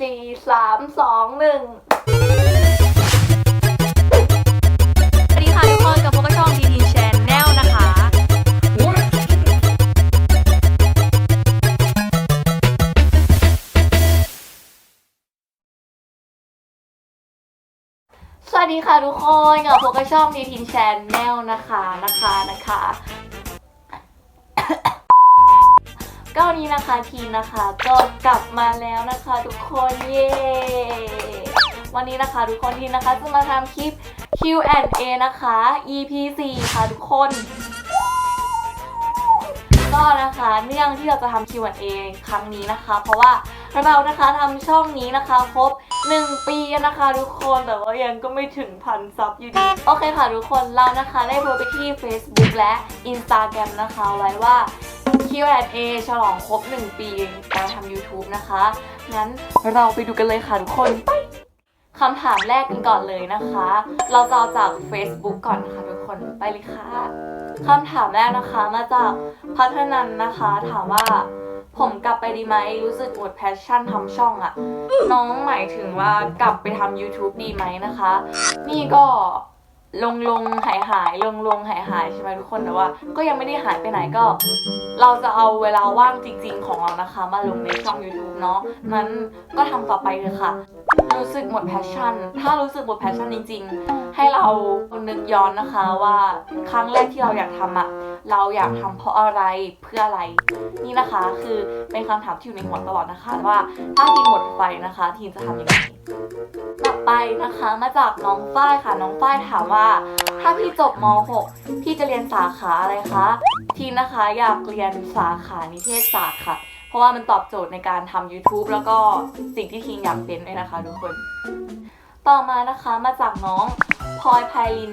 สี่สามสองหนึ่งสวัสดีค่ะทุกคนกับพวกบช่องดีทีชแนลนะคะ สวัสดีค่ะทุกคนกับพวกบช่องดีทีชแนลนะคะนะคะนะคะ ก็วันนี้นะคะทีนะคะ ก็กลับมาแล้วนะคะ ทุกคนเย้วันนี้นะคะ ทุกคนทีนะคะจะมาทำคลิป Q&A นะคะ EP 4ค่ะทุกคนก็นะคะเนื่องที่เราจะทำ Q&A ครั้งนี้นะคะ เพราะว่าเรานะคะทำช่องนี้นะคะครบ1 ปีนะคะทุกคนแต่ว่ายังก็ไม่ถึงพันซับอยู่ดี โอเคค่ะทุกคนเรานะคะได้โพสไปที่ Facebook และ Instagram นะคะไว้ว่า Q&A ฉลองครบ 1 ปีการทำ YouTube นะคะ งั้นเราไปดูกันเลยค่ะทุกคนไปคำถามแรกกันก่อนเลยนะคะ เราจะเอาจาก Facebook ก่อนนะคะทุกคนไปเลยค่ะคำถามแรกนะคะมาจากพัฒนันนะคะ ถามว่าผมกลับไปดีไหมรู้สึกหมดแพชชั่นทำช่องอะน้องหมายถึงว่ากลับไปทำ YouTube ดีไหมนะคะ นี่ก็ ลงลงหายหายลงลงหายหายใช่ไหมทุกคนแต่ว่า ก็ยังไม่ได้หายไปไหนก็ เราจะเอาเวลาว่างจริง ๆ ของเรานะคะ มาลงในช่อง YouTube เนาะนั้นก็ทำต่อไปเลยค่ะ รู้สึกหมดแพชชั่น ถ้ารู้สึกหมดแพชชั่นจริง ๆ ให้เรานึกย้อนนะคะว่าครั้งแรกที่เราอยากทำอะเราอยากทำเพราะอะไรเพื่ออะไร นี่นะคะ คือเป็นคำถามที่อยู่ในหัวตลอดนะคะว่าถ้าทีมหมดไฟนะคะ ทีมจะทำยังไง ต่อไปนะคะมาจากน้องฝ้ายค่ะ น้องฝ้ายถามว่า ถ้าพี่จบม .6 พี่จะเรียนสาขาอะไรคะทีมนะคะอยากเรียนสาขานิเทศศาสตร์ค่ะ เพราะว่ามันตอบโจทย์ในการทำ YouTube แล้วก็สิ่งที่ทีมอยากเป็นด้วยนะคะทุกคน ต่อมานะคะมาจากน้องพลอยไพลิน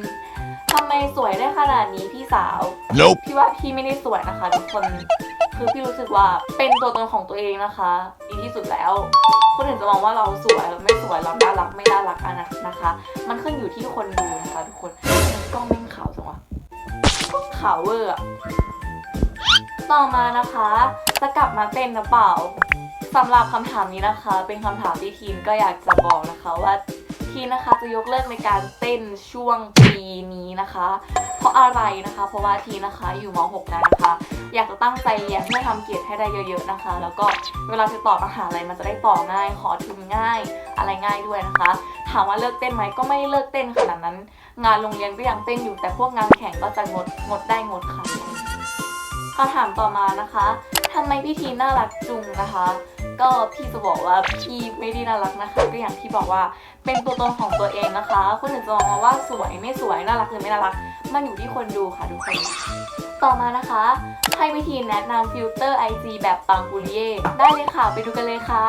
ทำไมสวยได้ขนาดนี้พี่สาว Nope. พี่ว่าพี่ไม่ได้สวยนะคะทุกคน คือพี่รู้สึกว่าเป็นตัวตนของตัวเองนะคะ ดีที่สุดแล้ว คนอื่นจะมองว่าเราสวยเราไม่สวยเราน่ารักไม่น่ารักอันนะนะคะ มันขึ้นอยู่ที่คนดูนะคะทุกคนกล้องแม่งขาวจังวะขาวเวอร์อะต่อมานะคะ จะกลับมาเต้นหรือเปล่าสำหรับคำถามนี้นะคะ เป็นคำถามที่ทีมก็อยากจะบอกนะคะว่า ทีนะคะจะยกเลิกในการเต้นช่วงปีนี้นะคะ เพราะอะไรนะคะ เพราะว่าทีนะคะอยู่ม .6 แล้วนะคะ อยากจะตั้งใจเรียนเพื่อทำเกียรติให้ได้เยอะๆนะคะ แล้วก็เวลาจะตอบมหาลัยมันจะได้ตอบง่าย ขอทุนง่าย อะไรง่ายด้วยนะคะ ถามว่าเลิกเต้นไหมก็ไม่เลิกเต้นขนาดนั้น งานโรงเรียนก็ยังเต้นอยู่แต่พวกงานแข่งก็จะงดงดได้งดค่ะคำถามต่อมานะคะทำไมพี่ทีน่ารักจุงนะคะ ก็พี่จะบอกว่าพี่ไม่ได้น่ารักนะคะ ก็อย่างที่บอกว่าเป็นตัวตนของตัวเองนะคะคนอื่นจะมองมาว่าสวยไม่สวยน่ารักหรือไม่น่ารัก มันอยู่ที่คนดูค่ะทุกคน ต่อมานะคะให้วิธีแนะนำฟิลเตอร์ IG แบบปังปุริเย่ได้เลยค่ะ ไปดูกันเลยค่ะ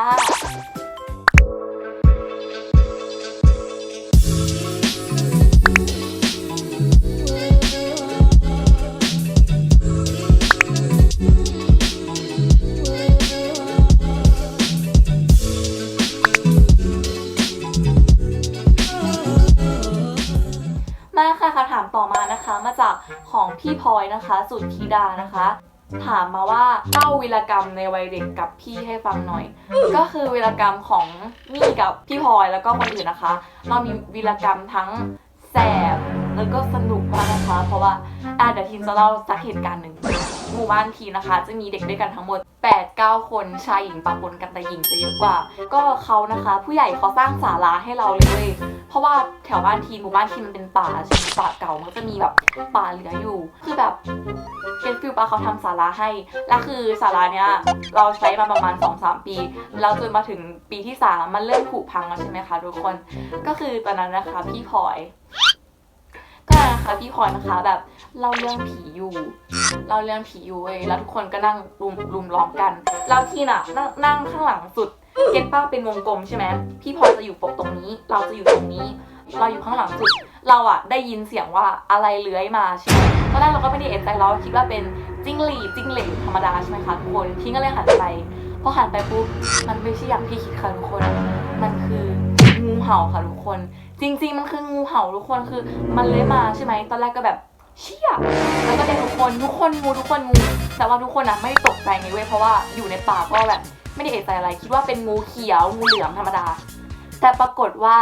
พี่พลอยนะคะสุดธิดานะคะ ถามมาว่าเล่าวีรกรรมในวัยเด็กกับพี่ให้ฟังหน่อย ก็คือวีรกรรมของมี่กับพี่พลอยแล้วก็คนอื่นนะคะ เรามีวีรกรรมทั้งแสบแล้วก็สนุกมากนะคะ เพราะว่าอะเดี๋ยวทีมจะเล่าสักเหตุการณ์หนึ่ง หมู่บ้านทีนะคะ จะมีเด็กด้วยกันทั้งหมด 8-9 คนชายหญิงปะปนกันแต่หญิงจะเยอะกว่า ก็เขานะคะ ผู้ใหญ่เขาสร้างศาลาให้เราเลยเว้ยเพราะว่าแถวบ้านทีหมู่บ้านทีมันเป็นป่าใช่ไหมป่าเก่ามันก็จะมีแบบป่าเหลืออยู่ คือแบบเป็นฟิลป่าเขาทำศาลาให้ แล้วคือศาลาเนี้ยเราใช้มาประมาณ 2-3 ปี แล้วจนมาถึงปีที่ 3 มันเริ่มผุพังแล้วใช่ไหมคะทุกคน ก็คือตอนนั้นนะคะพี่พลอย ก็นะคะพี่พลอยนะคะแบบเล่าเรื่องผีอยู่เล่าเรื่องผีอยู่เว้ยแล้วทุกคนก็นั่งรุมรุมล้อมกันแล้วที่น่ะนั่งนั่งข้างหลังสุดเก็ตป้าเป็นวงกลมใช่ไหมพี่พลอยจะอยู่ปกตรงนี้ เราจะอยู่ตรงนี้ เราอยู่ข้างหลังสุด เราอะได้ยินเสียงว่าอะไรเลื้อยมาใช่ไหมตอนแรกเราก็ไม่ได้เอะใจเราคิดว่าเป็นจิ้งหรีดจิ้งเหลนธรรมดาใช่ไหมคะทุกคนพี่ก็เลยหันไปพอหันไปปุ๊บมันไม่ใช่อย่างที่คิดค่ะทุกคน มันคืองูเห่าค่ะทุกคน จริงๆมันคืองูเห่าทุกคนคือ มันเลื้อยมาใช่ไหมตอนแรกก็แบบเชี่ยแล้วก็เด็กทุกคนทุกคนงูทุกคนงูแต่ว่าทุกคนอะไม่ได้ตกใจไงเว้ยเพราะว่าอยู่ในป่าก็แบบไม่ได้เอะใจอะไร คิดว่าเป็นงูเขียวงูเหลือมธรรมดา แต่ปรากฏว่า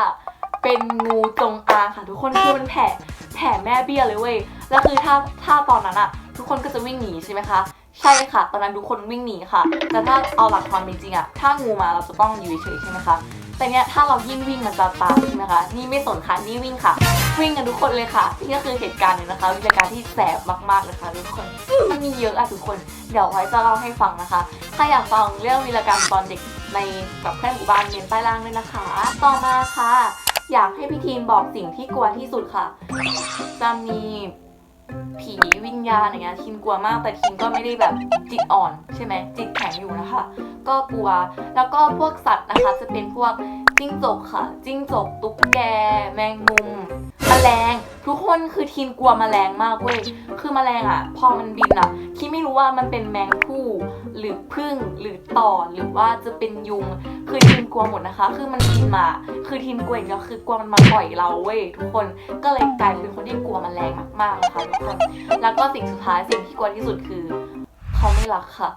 เป็นงูจงอางค่ะทุกคนคือมันแผ่แผ่แม่เบี้ยเลยเว้ยแล้วคือถ้าถ้าตอนนั้นอะทุกคนก็จะวิ่งหนีใช่ไหมคะใช่ค่ะ ตอนนั้นทุกคนวิ่งหนีค่ะ แต่ถ้าเอาหลักความเป็นจริงอะถ้างูมาเราจะต้องอยู่เฉยใช่ไหมคะ แต่เนี้ยถ้าเรายิ่งวิ่งมันจะตามใช่ไหมคะ นี่ไม่สนค่ะ นี่วิ่งค่ะ วิ่งกันทุกคนเลยค่ะ นี่ก็คือเหตุการณ์หนึงนะคะวิธีการที่แสบมากๆเลยค่ะทุกคน มันมีเยอะอะทุกคน เดี๋ยวไว้จะเล่าให้ฟังนะคะ ถ้าอยากฟังเรื่องวีรกรรมตอนเด็กในกับเพื่อนหมู่บ้านเมนใต้ล่างด้วยนะคะ ต่อมาค่ะ อยากให้พี่ทีนบอกสิ่งที่กลัวที่สุดค่ะ จะมี ผีวิญญาณอย่างเงี้ยทินกลัวมากแต่ทินก็ไม่ได้แบบจิตอ่อนใช่ไหมจิตแข็งอยู่นะคะ ก็กลัวแล้วก็พวกสัตว์นะคะจะเป็นพวก จิ้งจกค่ะ จิ้งจก ตุ๊กแก แมงมุมแมลง ทุกคนคือทีนกลัวแมลงมากเว้ย คือแมลงอะ พอมันบินอะทีนไม่รู้ว่ามันเป็นแมงผู้หรือพึ่งหรือต่อหรือว่าจะเป็นยุง คือทีนกลัวหมดนะคะ คือมันบินมา คือทีนกลัวอย่างเดียวคือกลัวมันมาต่อยเราเว้ยทุกคน ก็เลยกลายเป็นคนที่กลัวแมลงมากๆนะคะทุกคน แล้วก็สิ่งสุดท้ายสิ่งที่กลัวที่สุดคือ เขาไม่รักค่ะ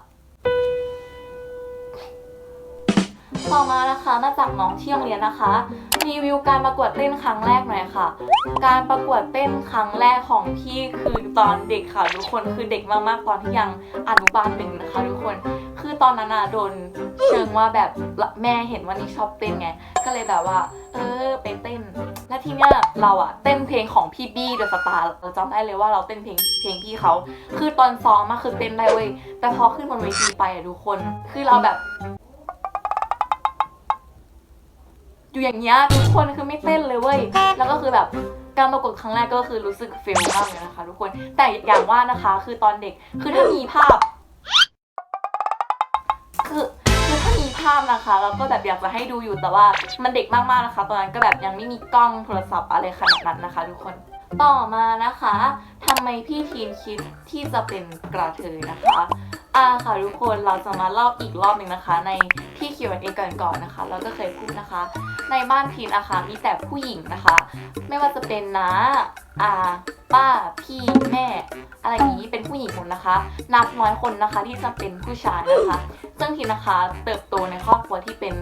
ต่อมานะคะมาจากน้องที่โรงเรียนนะคะ รีวิวการประกวดเต้นครั้งแรกหน่อยค่ะ การประกวดเต้นครั้งแรกของพี่คือตอนเด็กค่ะทุกคนคือเด็กมากๆตอนที่ยังอนุบาลหนึ่งนะคะทุกคน คือตอนนั้นอะโดนเชิงว่าแบบแม่เห็นว่านี่ชอบเต้นไง ก็เลยแบบว่า เออไปเต้น แล้วทีเนี้ยเราอะเต้นเพลงของพี่บี้เดอะสตาร์เราจำได้เลยว่าเราเต้นเพลงเพลงพี่เขา คือตอนซ้อมมาคือเต้นได้เว้ยแต่พอขึ้นบนเวทีไปอะทุกคน คือเราแบบ อยู่อย่างเงี้ยทุกคนคือไม่เต้นเลยเว้ย แล้วก็คือแบบการประกวดครั้งแรกก็คือรู้สึกเฟลมากเลยนะคะ ทุกคน แต่อย่างว่านะคะคือตอนเด็กคือถ้ามีภาพ คือคือถ้ามีภาพนะคะเราก็แบบอยากจะให้ดูอยู่แต่ว่ามันเด็กมากๆนะคะ ตอนนั้นก็แบบยังไม่มีกล้องโทรศัพท์อะไรขนาดนั้นนะคะ ทุกคนต่อมานะคะทำไมพี่ทีนคิดที่จะเป็นกระเทยนะคะ อ่าค่ะทุกคนเราจะมาเล่าอีกรอบหนึ่งนะคะ ในที่ Q&A กันก่อนนะคะ เราก็เคยพูดนะคะ ในบ้านพีนนะคะมีแต่ผู้หญิงนะคะ ไม่ว่าจะเป็นน้าอาป้าพี่แม่ อะไรอย่างนี้เป็นผู้หญิงหมดนะคะ นับน้อยคนนะคะที่จะเป็นผู้ชายนะคะซึ่งทีนนะคะเติบโตในครอบครัวที่เป็น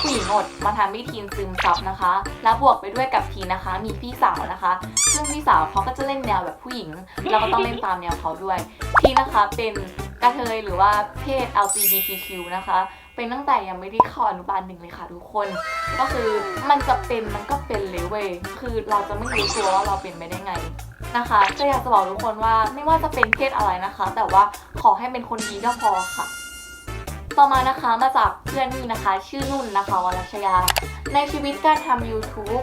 ผู้หญิงหมดมาทำให้ทีนซึมซับนะคะ และบวกไปด้วยกับทีนนะคะ มีพี่สาวนะคะ ซึ่งพี่สาวเขาก็จะเล่นแนวแบบผู้หญิง แล้วก็ต้องเล่นตามแนวเขาด้วย ทีนะคะเป็น กระเทยหรือว่าเพศ LGBTQ นะคะ เป็นตั้งแต่ยังไม่ได้เข้าอนุบาลหนึ่งเลยค่ะทุกคน ก็คือมันจะเป็นมันก็เป็นเลยเว้ยคือเราจะไม่รู้ตัวว่าเราเป็นไปได้ไงนะคะก็อยากจะบอกทุกคนว่าไม่ว่าจะเป็นเพศอะไรนะคะ แต่ว่าขอให้เป็นคนดีก็พอค่ะ ต่อมานะคะมาจากเพื่อนนี่นะคะ ชื่อนุ่นนะคะวรัชยา ในชีวิตการทำ YouTube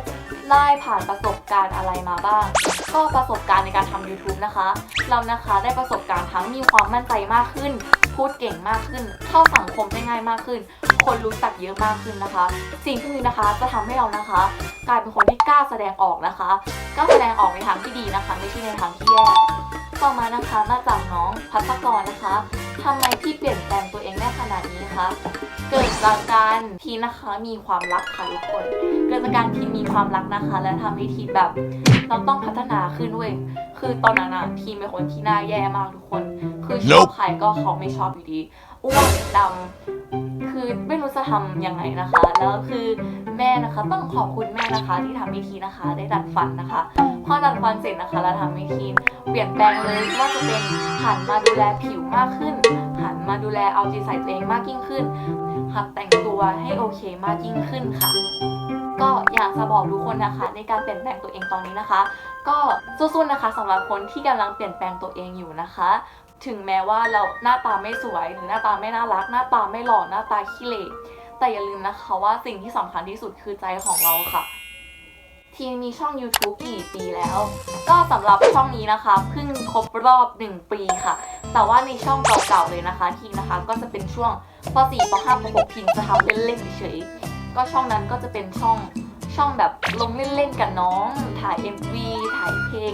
ได้ผ่านประสบการณ์อะไรมาบ้าง ก็ประสบการณ์ในการทำ YouTube นะคะ เรานะคะได้ประสบการณ์ทั้งมีความมั่นใจมากขึ้น พูดเก่งมากขึ้น เข้าสังคมได้ง่ายมากขึ้น คนรู้จักเยอะมากขึ้นนะคะ สิ่งที่นี้นะคะจะทำให้เรานะคะ กลายเป็นคนที่กล้าแสดงออกนะคะกล้าแสดงออกในทางที่ดีนะคะ ไม่ใช่ในทางที่แย่ต่อมานะคะมาจากน้องพัฒกรนะคะทำไมพี่เปลี่ยนแปลงตัวเองได้ขนาดนี้คะเกิดจากการทีนะคะมีความรักค่ะทุกคน เกิดจากการทีมีความรักนะคะ และทำให้ทีแบบ เราต้องพัฒนาขึ้นเว้ย คือตอนนั้นอะทีเป็นคนที่หน้าแย่มากทุกคน คือชอบใครก็เขาไม่ชอบอยู่ดีอ้วนดำคือไม่รู้จะทำยังไงนะคะ แล้วคือแม่นะคะ ต้องขอบคุณแม่นะคะ ที่ทำให้ทีนะคะ ได้ดัดฟันนะคะ พอดัดฟันเสร็จนะคะแล้วทำให้ทีเปลี่ยนแปลงเลยไม่ว่าจะเป็นหันมาดูแลผิวมากขึ้น หันมาดูแลเอาใจใส่ตัวเองมากยิ่งขึ้นหัดแต่งตัวให้โอเคมากยิ่งขึ้นค่ะ ก็อยากจะบอกทุกคนนะคะ ในการเปลี่ยนแปลงตัวเองตอนนี้นะคะ ก็สู้ๆนะคะสำหรับคนที่กำลังเปลี่ยนแปลงตัวเองอยู่นะคะ ถึงแม้ว่าเราหน้าตาไม่สวยหรือหน้าตาไม่น่ารัก หน้าตาไม่หล่อหน้าตาขี้เหร่แต่อย่าลืมนะคะว่าสิ่งที่สำคัญที่สุดคือใจของเราค่ะทีมมีช่อง YouTube กี่ปีแล้ว ก็สำหรับช่องนี้นะคะเพิ่งครบรอบ 1 ปีค่ะ แต่ว่าในช่องเก่าๆเลยนะคะทีนะคะก็จะเป็นช่วงป .4 ป .5 ป .6 พิมจะทำเล่นๆเฉย ก็ช่องนั้นก็จะเป็นช่องช่องแบบลงเล่นๆกับน้อง ถ่าย MV ถ่ายเพลง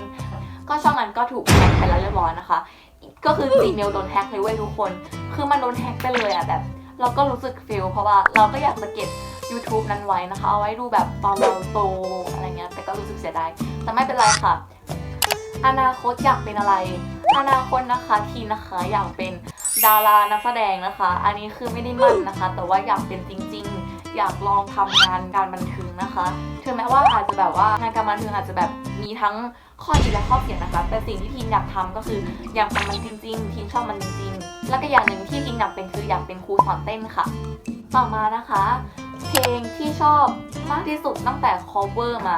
ก็ช่องนั้นก็ถูกแฮ็กไปแล้วเรียบร้อยนะคะ ก็คือ Gmail โดนแฮ็กเลยเว้ยทุกคน คือมันโดนแฮ็กไปเลยอะแบบ เราก็รู้สึกฟิลเพราะว่าเราก็อยากจะเก็บ YouTube นั้นไว้นะคะ เอาไว้ดูแบบตอนเราโตอะไรเงี้ย แต่ก็รู้สึกเสียดาย แต่ไม่เป็นไรค่ะ อนาคตอยากเป็นอะไร อนาคตนะคะทีนะคะอยากเป็นดารานักแสดงนะคะ อันนี้คือไม่ได้มั่นนะคะ แต่ว่าอยากเป็นจริง ๆ อยากลองทำงานการบันเทิงนะคะถึงแม้ว่าอาจจะแบบว่างานการบันเทิงอาจจะแบบมีทั้งข้อดีและข้อเสียนะคะ แต่สิ่งที่ทีนอยากทำก็คืออยากทำมันจริงๆทีนชอบมันจริงๆ แล้วก็อย่างหนึ่งที่ทีนอยากเป็นคืออยากเป็นครูสอนเต้นค่ะ ต่อมานะคะ เพลงที่ชอบมากที่สุดตั้งแต่ cover มา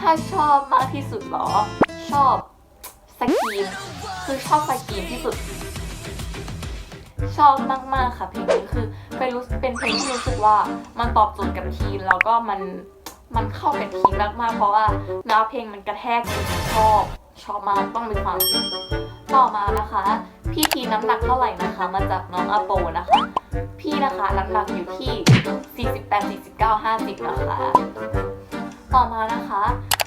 ถ้าชอบมากที่สุดเหรอ ชอบสกรีนคือชอบสกรีนที่สุด ชอบมากๆค่ะเพลงนี้คือเป็นรู้เป็นเพลงที่รู้สึกว่ามันตอบโจทย์กับทีมแล้วก็มันมันเข้ากับทีมมากๆ เพราะว่านื้อเพลงมันกระแทกจริงๆชอบชอบมากต้องมีความต่อมานะคะ พี่ทีน้ำหนักเท่าไหร่นะคะ มาจากน้องอโปนะคะ พี่นะคะน้ำหนักอยู่ที่ 48 49 50 นะคะ ต่อมานะคะ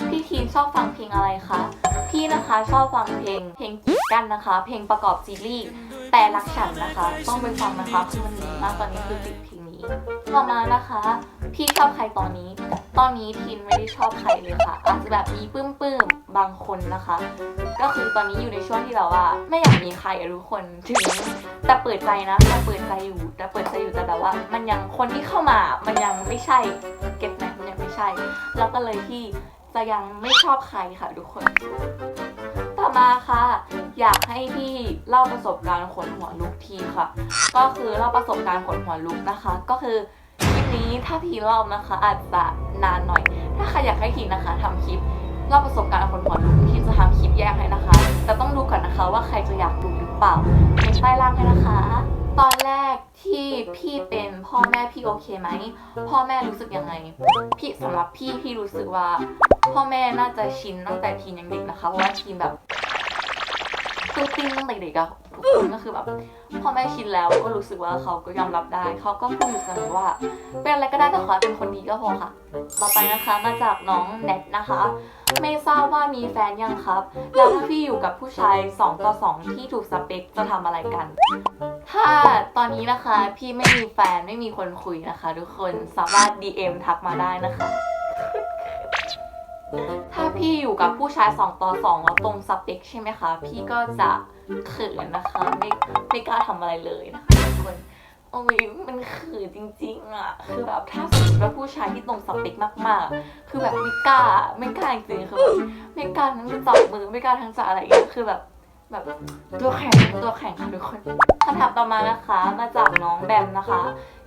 พี่ทีนชอบฟังเพลงอะไรคะ พี่นะคะชอบฟังเพลง เพลงกีดกันนะคะ เพลงประกอบซีรีส์แต่รักฉันนะคะ ต้องไปฟังนะคะคือมันดีมากตอนนี้คือติดเพลงนี้ ต่อมานะคะพี่ชอบใครตอนนี้ ตอนนี้ทีนไม่ได้ชอบใครเลยค่ะ อาจจะแบบมีปื้มปื้มบางคนนะคะ ก็คือตอนนี้อยู่ในช่วงที่เราว่าไม่อยากมีใครอะทุกคนถึงแต่เปิดใจนะแต่เปิดใจอยู่แต่เปิดใจอยู่แต่แบบว่า มันยังคนที่เข้ามา มันยังไม่ใช่ เก็ตไหมมันยังไม่ใช่แล้วก็เลยที่จะยังไม่ชอบใครค่ะทุกคน ต่อมาค่ะ อยากให้พี่เล่าประสบการณ์ขนหัวลุกทีค่ะ ก็คือเล่าประสบการณ์ขนหัวลุกนะคะ ก็คือ นี้ถ้าพี่เล่านะคะ อาจจะนานหน่อย ถ้าใครอยากให้ทีนะคะทำคลิปเล่าประสบการณ์ขนหัวลุกทีจะทำคลิปแยกให้นะคะ แต่ต้องดูก่อนนะคะว่าใครจะอยากดูหรือเปล่าเมนใต้ล่างให้นะคะ ตอนแรกที่พี่เป็นพ่อแม่พี่โอเคไหมพ่อแม่รู้สึกยังไง พี่สำหรับพี่พี่รู้สึกว่า พ่อแม่น่าจะชินตั้งแต่ทีนยังเด็กนะคะเพราะว่าทีนแบบตุ้งติ้งตั้งแต่เด็กอะ ทุกคนก็คือแบบพ่อแม่ชินแล้วก็รู้สึกว่าเขาก็ยอมรับได้ เขาก็พูดอยู่เสมอว่า เป็นอะไรก็ได้แต่ขอเป็นคนดีก็พอค่ะ ต่อไปนะคะมาจากน้องแนทนะคะ ไม่ทราบว่ามีแฟนยังครับ แล้วถ้าพี่อยู่กับผู้ชาย 2 ต่อ 2 ที่ถูกสเปคจะทำอะไรกัน ถ้าตอนนี้นะคะพี่ไม่มีแฟนไม่มีคนคุยนะคะ ทุกคนสามารถ DM ทักมาได้นะคะ ถ้าพี่อยู่กับผู้ชาย2ต่อ2แล้วตรงสเปคใช่ไหมคะ พี่ก็จะเขินนะคะ ไม่ไม่กล้าทำอะไรเลยนะคะทุกคนโอ้ยมันขือจริงๆอะ คือแบบถ้าสมมติว่าผู้ชายที่ตรงสเปคมากๆ คือแบบไม่กล้าไม่กล้าจริงๆคือแบบไม่กล้าทั้งจับมือไม่กล้าทั้งจะอะไรอย่างเงี้ยคือแบบแบบตัวแข็งตัวแข็งค่ะทุกคนคำถามต่อมานะคะ มาจากน้องแบมนะคะ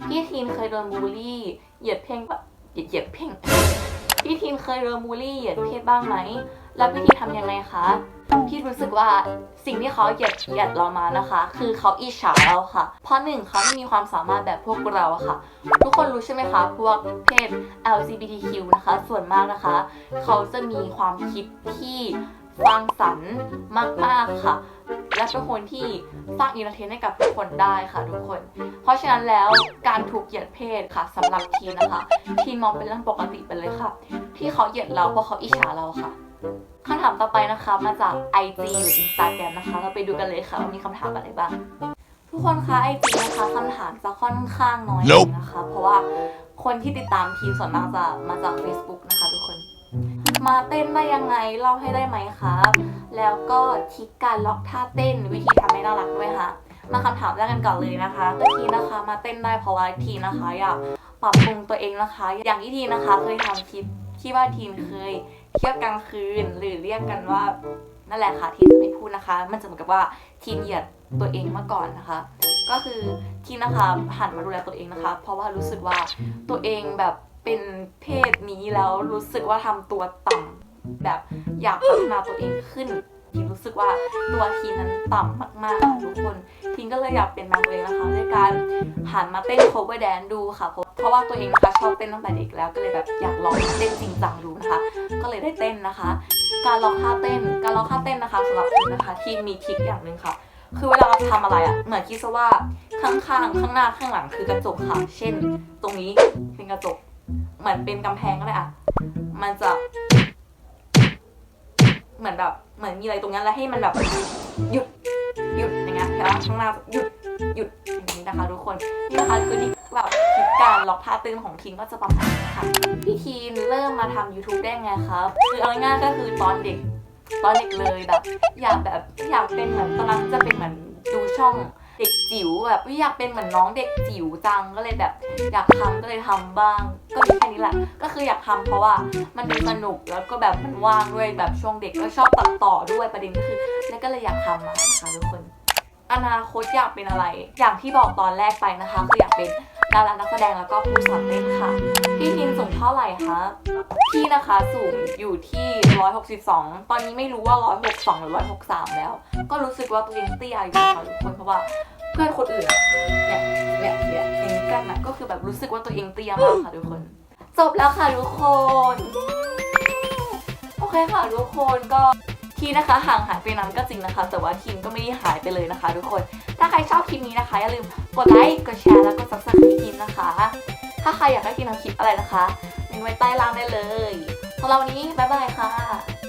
พี่ทีนเคยโดนบูลลี่ เหยียดเพ่งปะเหยียดเหยียดเพ่ง พี่ทีนเคยโดนบูลลี่เหยียดเพศบ้างไหม แล้วพี่ทีนทำยังไงคะ พี่รู้สึกว่าสิ่งที่เขาเหยียดเหยียดเรามานะคะ คือเขาอิจฉาเราค่ะ เพราะหนึ่งเขาไม่มีความสามารถแบบพวกเราอะค่ะ ทุกคนรู้ใช่ไหมคะ พวกเพศ LGBTQ นะคะ ส่วนมากนะคะ เขาจะมีความคิดที่สร้างสรรค์มาก ๆ ค่ะ และเป็นคนที่สร้างอินเทอร์เทนให้กับทุกคนได้ค่ะทุกคน เพราะฉะนั้นแล้วการถูกเหยียดเพศค่ะสำหรับทีนนะคะ ทีนมองเป็นเรื่องปกติไปเลยค่ะ ที่เขาเหยียดเราเพราะเขาอิจฉาเราค่ะคำถามต่อไปนะคะมาจาก IG หรือ Instagram นะคะ เราไปดูกันเลยค่ะว่ามีคำถามอะไรบ้าง ทุกคนคะ IG นะคะคำถามจะค่อนข้างน้อย Nope นะคะ เพราะว่าคนที่ติดตามทีมส่วนมากจะมาจาก Facebook นะคะ มาเต้นได้ยังไงเล่าให้ได้ไหมคะแล้วก็ทิกการล็อกท่าเต้นวิธีทำให้น่ารักด้วยค่ะ มาคำถามแรกกันก่อนเลยนะคะทีนะคะมาเต้นได้เพราะว่าทีนะคะอยากปรับปรุงตัวเองนะคะ อย่างที่ทีนะคะเคยทำคลิปที่ว่าทีนเคยเที่ยวกลางคืนหรือเรียกกันว่านั่นแหละค่ะทีจะไม่พูดนะคะ มันจะเหมือนกับว่าทีนเหยียดตัวเองมาก่อนนะคะ ก็คือทีนะคะหันมาดูแลตัวเองนะคะ เพราะว่ารู้สึกว่าตัวเองแบบ เป็นเพศนี้แล้วรู้สึกว่าทำตัวต่ำแบบอยากพัฒนาตัวเองขึ้นทีรู้สึกว่าตัวทีนั้นต่ำมากๆค่ะทุกคนทีก็เลยอยากเป็นนางตัวเองนะคะด้วยการหันมาเต้น cover dance ดูค่ะเพราะว่าตัวเองนะคะชอบเต้นตั้งแต่เด็กแล้วก็เลยแบบอยากลองเต้นจริงจังดูนะคะ ก็เลยได้เต้นนะคะ การลองท่าเต้น การลองท่าเต้นนะคะสำหรับทีนนะคะทีมีทริคอย่างหนึ่งค่ะคือเวลาเราทำอะไรอะเหมือนคิดซะว่าข้างๆข้างหน้าข้างหลังคือกระจกค่ะ เช่น ตรงนี้เป็นกระจก เหมือนเป็นกำแพงก็ได้อะมันจะ เหมือนแบบเหมือนมีอะไรตรงนั้นแล้วให้มันแบบหยุดหยุดอย่างเงี้ยใช่ไหมข้างหน้าหยุดหยุดอย่างนี้นะคะทุกคนนี่นะคะคือที่แบบคือการล็อกท่าต้นของทีนก็จะประมาณนี้ค่ะพี่ทีนเริ่มมาทำ YouTube ได้ไงครับคือเอาง่ายๆก็คือตอนเด็กตอนเด็กเลยแบบ อยากแบบอยากเป็นเหมือนตอนนั้นจะเป็นเหมือนดูช่อง เด็กจิ๋วแบบอยากเป็นเหมือนน้องเด็กจิ๋วจังก็เลยแบบ อยากทำก็เลยทำบ้าง ก็มีแค่นี้แหละก็คืออยากทำเพราะว่ามันดูสนุกแล้วก็แบบมันว่างด้วยแบบช่วงเด็กก็ชอบตัดต่อด้วยประเด็นก็คือแล้วก็เลยอยากทำมานะคะทุกคน อนาคตอยากเป็นอะไร อย่างที่บอกตอนแรกไปนะคะคืออยากเป็น ดารานักแสดงแล้วก็ครูสอนเต้นค่ะ พี่ทินสูงเท่าไหร่คะพี่นะคะสูงอยู่ที่ 162 ตอนนี้ไม่รู้ว่า 162 หรือ 163 แล้ว ก็รู้สึกว่าตัวเองเตี้ยอยู่นะคะทุกคนเพราะว่าเพื่อนคนอื่นเนี่ยเนี่ยเนี่ยเองกันนะก็คือแบบรู้สึกว่าตัวเองเตี้ยมากค่ะทุกคน จบแล้วค่ะทุกคน โอเคค่ะทุกคนก็ ทีนะคะห่างหายไปนานก็จริงนะคะ แต่ว่าทีมก็ไม่ได้หายไปเลยนะคะ ทุกคน ถ้าใครชอบคลิปนี้นะคะอย่าลืมกดไลค์กดแชร์แล้วก็ซับสไครต์ทีมนะคะ ถ้าใครอยากให้ทีมทำคลิปอะไรนะคะเมนไว้ใต้ล่างได้เลยสำหรับวันนี้บ๊ายบายค่ะ